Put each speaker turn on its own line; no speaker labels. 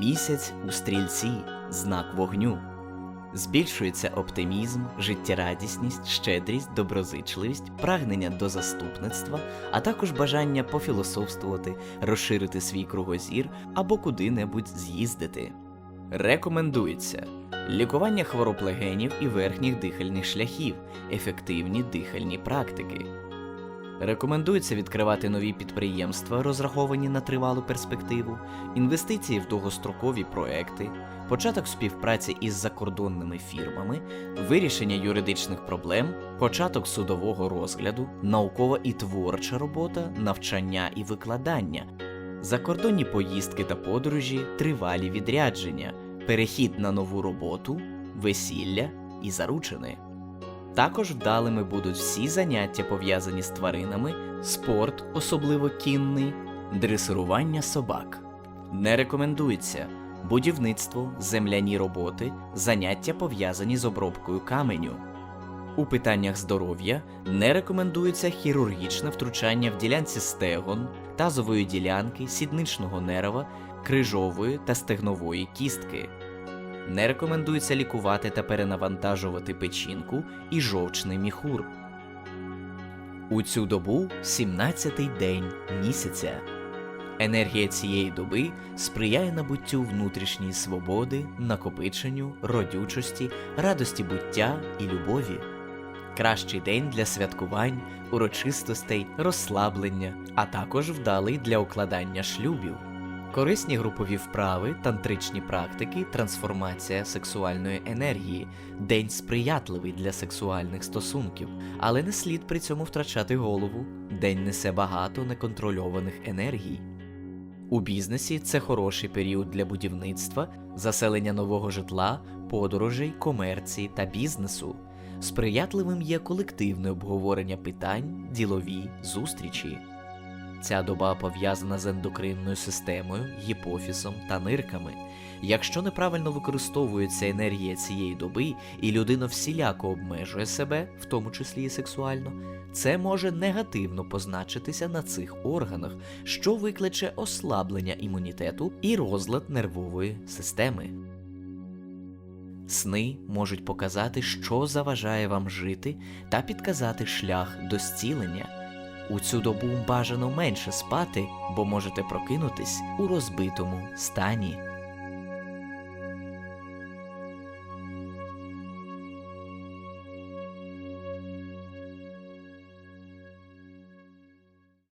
Місяць у стрільці знак вогню. Збільшується оптимізм, життєрадісність, щедрість, доброзичливість, прагнення до заступництва, а також бажання пофілософствувати, розширити свій кругозір або куди-небудь з'їздити. Рекомендується лікування хвороб легенів і верхніх дихальних шляхів, ефективні дихальні практики. Рекомендується відкривати нові підприємства, розраховані на тривалу перспективу, інвестиції в довгострокові проекти, початок співпраці із закордонними фірмами, вирішення юридичних проблем, початок судового розгляду, наукова і творча робота, навчання і викладання, закордонні поїздки та подорожі, тривалі відрядження, перехід на нову роботу, весілля і заручини. Також вдалими будуть всі заняття пов'язані з тваринами, спорт, особливо кінний, дресирування собак. Не рекомендується будівництво, земляні роботи, заняття пов'язані з обробкою каменю. У питаннях здоров'я не рекомендується хірургічне втручання в ділянці стегон, тазової ділянки, сідничного нерва, крижової та стегнової кістки. Не рекомендується лікувати та перенавантажувати печінку і жовчний міхур. У цю добу 17-й день місяця. Енергія цієї доби сприяє набуттю внутрішньої свободи, накопиченню, родючості, радості буття і любові. Кращий день для святкувань, урочистостей, розслаблення, а також вдалий для укладання шлюбів. Корисні групові вправи, тантричні практики, трансформація сексуальної енергії, день сприятливий для сексуальних стосунків, але не слід при цьому втрачати голову. День несе багато неконтрольованих енергій. У бізнесі це хороший період для будівництва, заселення нового житла, подорожей, комерції та бізнесу. Сприятливим є колективне обговорення питань, ділові зустрічі. Ця доба пов'язана з ендокринною системою, гіпофізом та нирками. Якщо неправильно використовується енергія цієї доби, і людина всіляко обмежує себе, в тому числі і сексуально, це може негативно позначитися на цих органах, що викличе ослаблення імунітету і розлад нервової системи. Сни можуть показати, що заважає вам жити, та підказати шлях до зцілення. У цю добу бажано менше спати, бо можете прокинутись у розбитому стані.